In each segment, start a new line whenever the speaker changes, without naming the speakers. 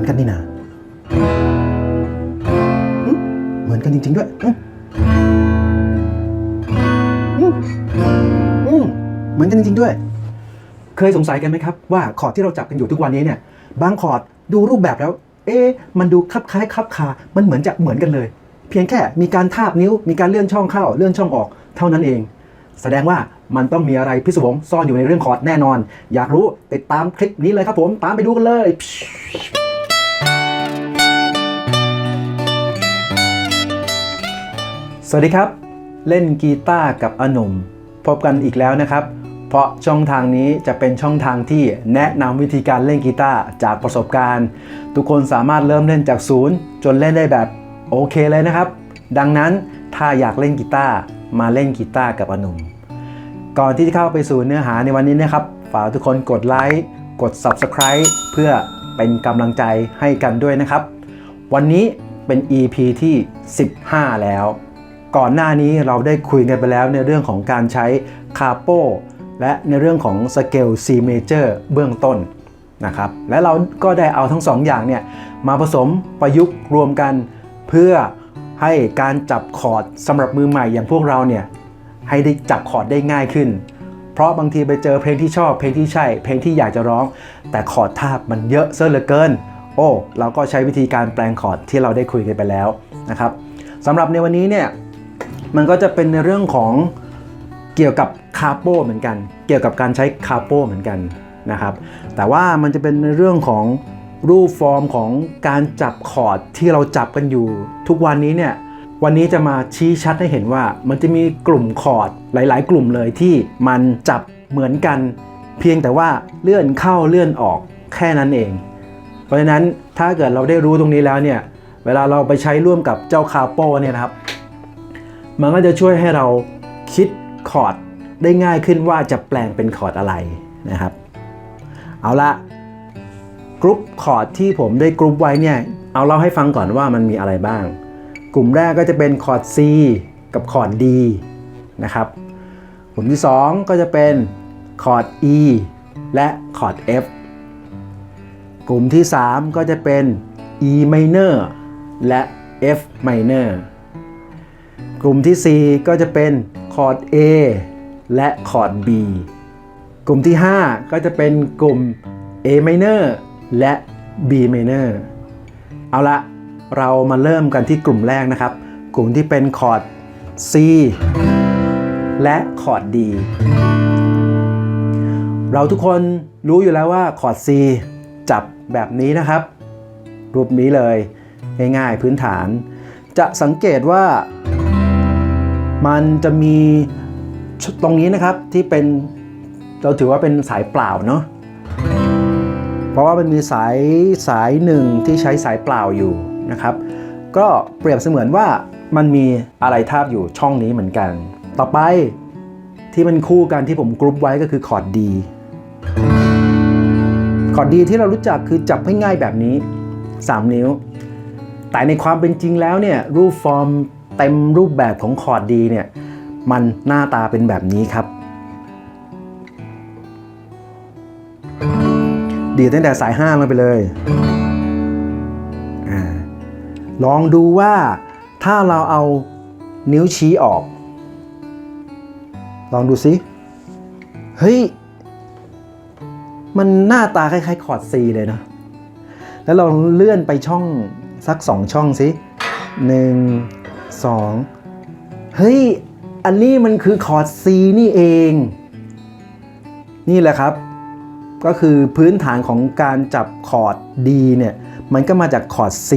ือนกันนี่นะหึเหมือนกันจริง ๆ ด้วยเหมือนกันจริง ๆ ด้วย เคยสงสัยกันไหมครับ ว่าคอร์ดที่เราจับกันอยู่ทุกวันนี้เนี่ย บางคอร์ดดูรูปแบบแล้ว เอ๊ะมันดูคลับคล้ายคลับคา มันเหมือนจะเหมือนกันเลย เพียงแค่มีการทาบนิ้ว มีการเลื่อนช่องเข้าเลื่อนช่องออก เท่านั้นเอง แสดงว่ามันต้องมีอะไรพิศวงซ่อนอยู่ในเรื่องคอร์ดแน่นอน อยากรู้ติดตามคลิปนี้เลยครับผม ตามไปดูกันเลย สวัสดีครับ เล่นกีตาร์กับอนุ่ม พบกันอีกแล้วนะครับ เพราะช่องทางนี้จะเป็นช่องทางที่แนะนำวิธีการเล่นกีตาร์จากประสบการณ์ ทุกคนสามารถเริ่มเล่นจากศูนย์จนเล่นได้แบบโอเคเลยนะครับ ดังนั้นถ้าอยากเล่นกีตาร์มาเล่นกีตาร์กับอนุ่ม ก่อนที่จะเข้าไปสู่เนื้อหาในวันนี้นะครับฝากทุกคนกดไลค์กด Subscribe เพื่อเป็นกำลังใจให้กันด้วยนะครับ วันนี้เป็น EP ที่ 15 แล้ว ก่อนหน้านี้เราได้คุยกันไปแล้วในเรื่องของการใช้คาโปและในเรื่องของสเกล C major เบื้องต้นนะครับและเราก็ได้เอาทั้งสองอย่างเนี่ยมาผสมประยุกต์รวมกันเพื่อให้การจับคอร์ดสำหรับมือใหม่อย่างพวกเราเนี่ยให้ได้จับคอร์ดได้ง่ายขึ้น เพราะบางทีไปเจอเพลงที่ชอบเพลงที่ใช่ เพลงที่อยากจะร้อง แต่คอร์ดทาบมันเยอะเสียเหลือเกิน โอ้เราก็ใช้วิธีการแปลงคอร์ดที่เราได้คุยกันไปแล้วนะครับสำหรับในวันนี้เนี่ย มันก็จะเป็นในเรื่องของเกี่ยวกับคาโปเหมือนกัน เกี่ยวกับการใช้คาโปเหมือนกันนะครับ แต่ว่ามันจะเป็นในเรื่องของรูปฟอร์มของการจับคอร์ดที่เราจับกันอยู่ ทุกวันนี้เนี่ยวันนี้จะมาชี้ชัดให้เห็นว่ามันจะมีกลุ่มคอร์ดหลาย ๆ กลุ่มเลยที่มันจับเหมือนกัน เพียงแต่ว่าเลื่อนเข้าเลื่อนออกแค่นั้นเอง เพราะฉะนั้นถ้าเกิดเราได้รู้ตรงนี้แล้วเนี่ยเวลาเราไปใช้ร่วมกับเจ้าคาโปเนี่ยนะครับ มันก็จะช่วยให้เราคิดคอร์ดได้ง่ายขึ้นว่าจะแปลงเป็นคอร์ดอะไรนะครับ เอาละกรุ๊ปคอร์ดที่ผมได้กรุ๊ปไว้เนี่ย เอาเล่าให้ฟังก่อนว่ามันมีอะไรบ้าง กลุ่มแรกก็จะเป็นคอร์ด C กับคอร์ด D นะครับ กลุ่มที่ 2 ก็จะเป็นคอร์ด E และคอร์ด F กลุ่มที่ 3 ก็จะเป็น E minor และ F minor กลุ่มที่ 4 ก็จะเป็นคอร์ด A และคอร์ด B กลุ่มที่ 5 ก็จะเป็นกลุ่ม A minor และ B minor เอาละเรามาเริ่มกันที่กลุ่มแรกนะครับ กลุ่มที่เป็นคอร์ด C และคอร์ด D เราทุกคนรู้อยู่แล้วว่าคอร์ด C จับแบบนี้นะครับ รูปนี้เลย ง่ายๆพื้นฐาน จะสังเกตว่า มันจะมีตรงนี้นะครับที่เป็นเราถือว่าเป็นสายเปล่าเนาะเพราะว่ามันมีสายสายหนึ่งที่ใช้สายเปล่าอยู่นะครับ ก็เปรียบเสมือนว่ามันมีอะไรทาบอยู่ช่องนี้เหมือนกัน ต่อไปที่มันคู่กันที่ผมกรุ๊ปไว้ก็คือคอร์ดดีคอร์ดดีที่เรารู้จักคือจับให้ง่ายแบบนี้ 3 นิ้ว แต่ในความเป็นจริงแล้วเนี่ยรูปฟอร์ม เต็มรูปแบบของคอร์ดดีเนี่ยมันหน้าตาเป็นแบบนี้ครับ ดีตั้งแต่สายห้าลงไปเลยอลองดูว่าถ้าเราเอานิ้วชี้ออก ลองดูสิ เฮ้ย มันหน้าตาคล้ายๆคอร์ด C เลยนะ แล้วเราเลื่อนไปช่องสักสองช่องสิหนึ่ง สองเฮ้ย อันนี้มันคือคอร์ด C นี่เอง นี่แหละครับ ก็คือพื้นฐานของการจับคอร์ด D เนี่ย มันก็มาจากคอร์ด C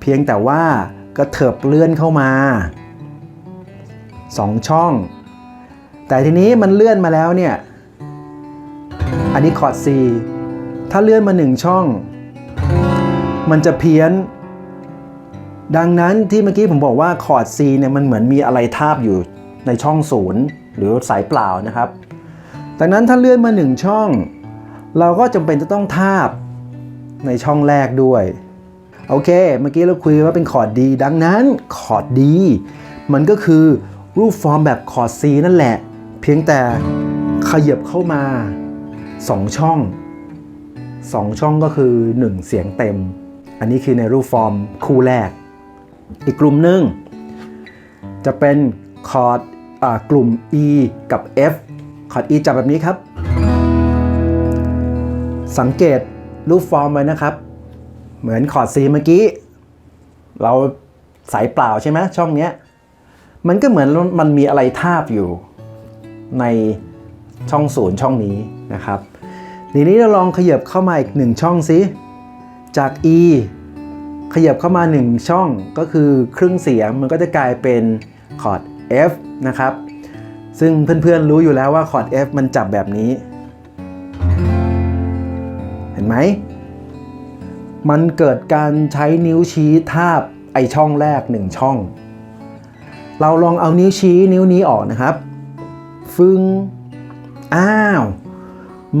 เพียงแต่ว่าก็เถิบเลื่อนเข้ามา 2 ช่อง แต่ทีนี้มันเลื่อนมาแล้วเนี่ย อันนี้คอร์ด C ถ้าเลื่อนมา 1 ช่อง มันจะเพี้ยน ดังนั้นที่เมื่อกี้ผมบอกว่าคอร์ด C เนี่ยมันเหมือนมีอะไรทาบอยู่ในช่องศูนย์หรือสายเปล่านะครับ ดังนั้นถ้าเลื่อนมาหนึ่งช่อง เราก็จำเป็นจะต้องทาบในช่องแรกด้วย โอเค เมื่อกี้เราคุยว่าเป็นคอร์ดดี ดังนั้นคอร์ดดีมันก็คือรูปฟอร์มแบบคอร์ด C นั่นแหละ เพียงแต่ขยับเข้ามา 2 ช่อง 2 ช่องก็คือ 1 เสียงเต็ม อันนี้คือในรูปฟอร์มคู่แรก อีกกลุ่มหนึ่งจะเป็นคอร์ดกลุ่ม E กับ F คอร์ด E จับแบบนี้ครับ สังเกตรูปฟอร์มไว้นะครับ เหมือนคอร์ด C เมื่อกี้ เราสายเปล่าใช่ไหมช่องเนี้ย มันก็เหมือนมันมีอะไรทาบอยู่ในช่องศูนย์ช่องนี้นะครับทีนี้เราลองขยับเข้ามาอีกหนึ่งช่องซิจาก E ขยับเข้ามาหนึ่งช่องก็คือครึ่งเสียงมันก็จะกลายเป็นคอร์ด F นะครับ ซึ่งเพื่อนๆรู้อยู่แล้วว่าคอร์ด F มันจับแบบนี้ เห็นไหม มันเกิดการใช้นิ้วชี้ทาบไอช่องแรกหนึ่งช่อง เราลองเอานิ้วชี้นิ้วนี้ออกนะครับ ฟึงอ้าว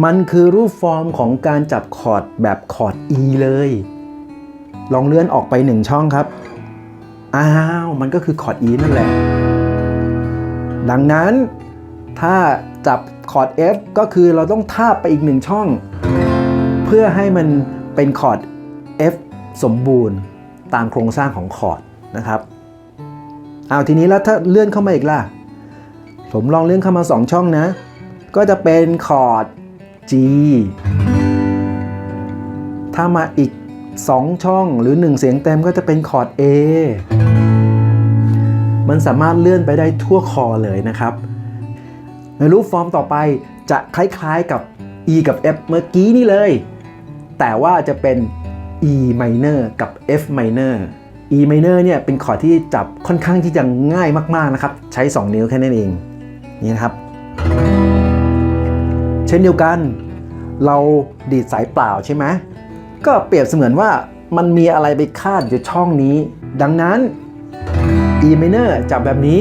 มันคือรูปฟอร์มของการจับคอร์ดแบบคอร์ด E เลย ลองเลื่อนออกไปหนึ่งช่องครับ อ้าว มันก็คือคอร์ด E นั่นแหละ ดังนั้นถ้าจับคอร์ด F ก็คือเราต้องทาบไปอีกหนึ่งช่อง เพื่อให้มันเป็นคอร์ด F สมบูรณ์ตามโครงสร้างของคอร์ดนะครับเอาทีนี้แล้วถ้าเลื่อนเข้ามาอีกล่ะ ผมลองเลื่อนเข้ามา 2 ช่องนะ ก็จะเป็นคอร์ด G ถ้ามาอีก 2 ช่องหรือ 1 เสียงเต็มก็จะเป็นคอร์ด A มันสามารถเลื่อนไปได้ทั่วคอเลยนะครับ ในรูปฟอร์มต่อไปจะคล้ายๆกับ E กับ F เมื่อกี้นี่เลย แต่ว่าจะเป็น E minor กับ F minor E minor เนี่ยเป็นคอร์ดที่จับค่อนข้างที่จะง่ายมากๆนะครับ ใช้ 2 นิ้วแค่นั้นเอง นี่นะครับ เช่นเดียวกัน เราดีดสายเปล่าใช่ไหม ก็เปรียบเสมือนว่ามันมีอะไรไปคาดอยู่ช่องนี้ ดังนั้น E minor จับแบบนี้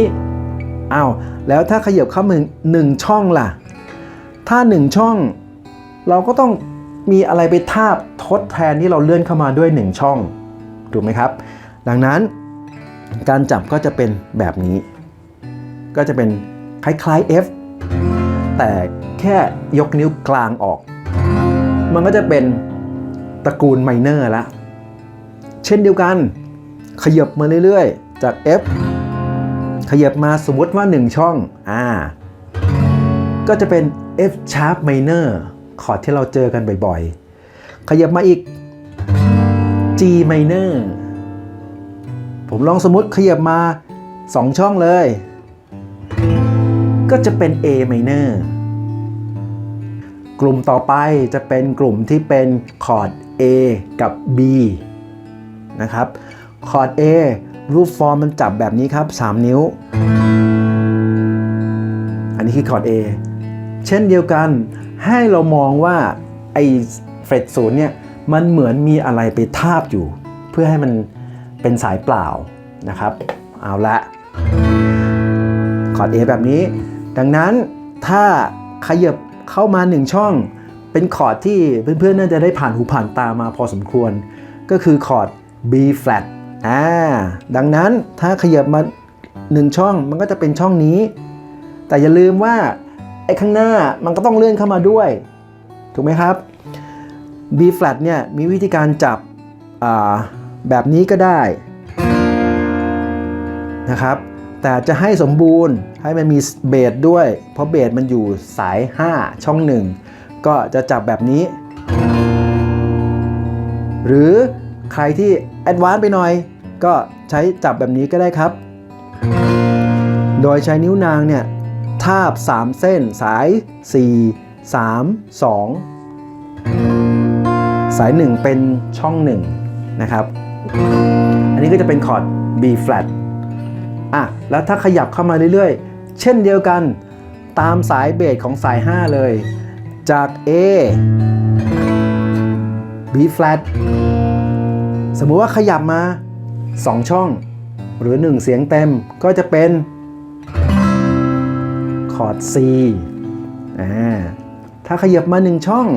อ้าวแล้วถ้าขยับเข้ามาหนึ่งช่องล่ะ ถ้าหนึ่งช่อง เราก็ต้องมีอะไรไปทาบทดแทนที่เราเลื่อนเข้ามาด้วยหนึ่งช่องถูกไหมครับ ดังนั้นการจับก็จะเป็นแบบนี้ ก็จะเป็นคล้ายๆ F แต่แค่ยกนิ้วกลางออก มันก็จะเป็น ตระกูลไมเนอร์ละ เช่นเดียวกัน ขยับมาเรื่อยๆ จาก F ขยับมาสมมติว่า 1 ช่องอ่าก็จะเป็น F sharp minor คอร์ดที่เราเจอกันบ่อยๆ ขยับมาอีก G minor ผมลองสมมติขยับมา 2 ช่องเลย ก็จะเป็น A minor กลุ่มต่อไปจะเป็นกลุ่มที่เป็นคอร์ด A กับ B นะครับ คอร์ด A รูปฟอร์มมันจับแบบนี้ครับ 3 นิ้ว อันนี้คือคอร์ด A เช่นเดียวกันให้เรามองว่าไอ้เฟรดศูนย์เนี่ยมันเหมือนมีอะไรไปทาบอยู่ เพื่อให้มันเป็นสายเปล่านะครับ เอาละคอร์ด A แบบนี้ ดังนั้นถ้าขยับ เข้ามา 1 ช่อง เป็นคอร์ดที่เพื่อนๆน่าจะได้ผ่านหูผ่านตามาพอสมควร ก็คือคอร์ด B flat อ่าดังนั้นถ้าขยับมา 1 ช่องมันก็จะเป็นช่องนี้ แต่อย่าลืมว่าไอ้ข้างหน้ามันก็ต้องเลื่อนเข้ามาด้วย ถูกไหมครับ B flat เนี่ยมีวิธีการจับแบบนี้ก็ได้นะครับ แต่จะให้สมบูรณ์ให้มันมีเบสด้วย เพราะเบสมันอยู่สาย 5 ช่อง 1 ก็จะจับแบบนี้ หรือใครที่แอดวานซ์ไปหน่อย ก็ใช้จับแบบนี้ก็ได้ครับ โดยใช้นิ้วนางเนี่ย ทาบ 3 เส้นสาย 4 3 2 สาย 1 เป็นช่อง 1 นะครับ อันนี้ก็จะเป็นคอร์ด B flat อะแล้วถ้าขยับเข้ามาเรื่อยๆ เช่นเดียวกันตามสายเบสของสาย 5 เลย จาก A B flat สมมุติว่าขยับมา 2 ช่อง หรือ 1 เสียงเต็มก็จะเป็นคอร์ด C อ่าถ้าขยับมา 1 ช่อง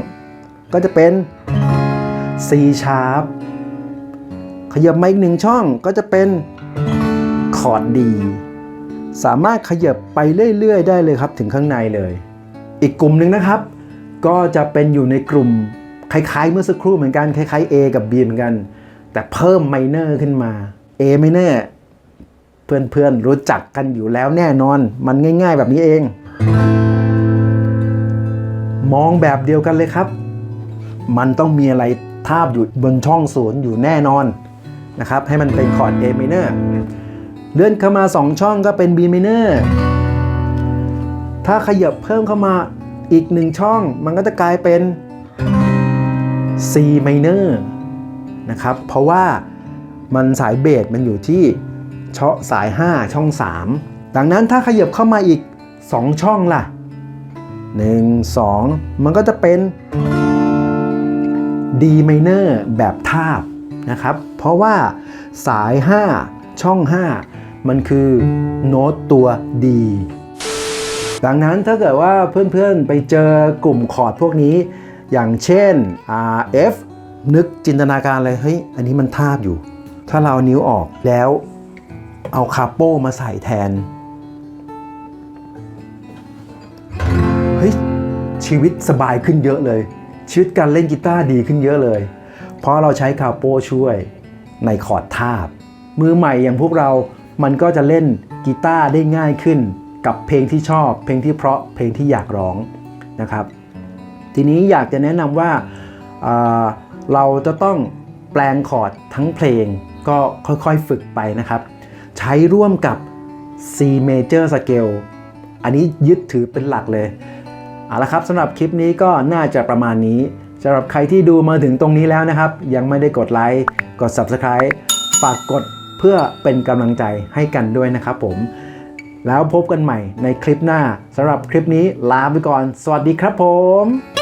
ก็จะเป็น C sharp ขยับมาอีกหนึ่งช่องก็จะเป็น คอร์ด D สามารถขยับไปเรื่อย ๆ ได้เลยครับ ถึงข้างในเลย อีกกลุ่มหนึ่งนะครับ ก็จะเป็นอยู่ในกลุ่มคล้ายๆ เมื่อสักครู่เหมือนกันคล้ายๆ A กับ B เหมือนกัน แต่เพิ่มไมเนอร์ขึ้นมา A ไมเนอร์เพื่อนๆรู้จักกันอยู่แล้วแน่นอน มันง่าย ๆ แบบนี้เอง มองแบบเดียวกันเลยครับ มันต้องมีอะไรทาบอยู่บนช่องศูนย์อยู่แน่นอนนะครับ ให้มันเป็นคอร์ด A minor เลื่อนเข้ามา 2 ช่องก็เป็น B minor ถ้าขยับเพิ่มเข้ามาอีกหนึ่งช่อง มันก็จะกลายเป็น C minor นะครับ เพราะว่ามันสายเบสมันอยู่ที่ช่อสาย 5 ช่อง 3 ดังนั้นถ้าขยับเข้ามาอีก 2 ช่องล่ะ 1 2 มันก็จะเป็น D minor แบบทาบนะครับ เพราะว่าสาย 5 ช่อง 5 มันคือโน้ตตัว D ดังนั้นถ้าเกิดว่าเพื่อนๆไปเจอกลุ่มคอร์ดพวกนี้ อย่างเช่น R F นึกจินตนาการเลยเฮ้ยอันนี้มันทาบอยู่ ถ้าเราเอานิ้วออกแล้วเอาคาโป้มาใส่แทนเฮ้ยชีวิตสบายขึ้นเยอะเลย ชีวิตการเล่นกีตาร์ดีขึ้นเยอะเลย เพราะเราใช้คาโป้ช่วยในคอร์ดทาบ มือใหม่อย่างพวกเรา มันก็จะเล่นกีตาร์ได้ง่ายขึ้นกับเพลงที่ชอบ เพลงที่เพราะเพลงที่อยากร้องนะครับ ทีนี้อยากจะแนะนำว่าอ่าเราจะต้องแปลงคอร์ดทั้งเพลงก็ค่อยๆฝึกไปนะครับ ใช้ร่วมกับ C major scale อันนี้ยึดถือเป็นหลักเลยเอาละครับสำหรับคลิปนี้ก็น่าจะประมาณนี้สำหรับใครที่ดูมาถึงตรงนี้แล้วนะครับ ยังไม่ได้กดไลค์กด Subscribe ฝากกด เพื่อเป็นกำลังใจให้กันด้วยนะครับผม แล้วพบกันใหม่ในคลิปหน้าสำหรับคลิปนี้ลาไปก่อน สวัสดีครับผม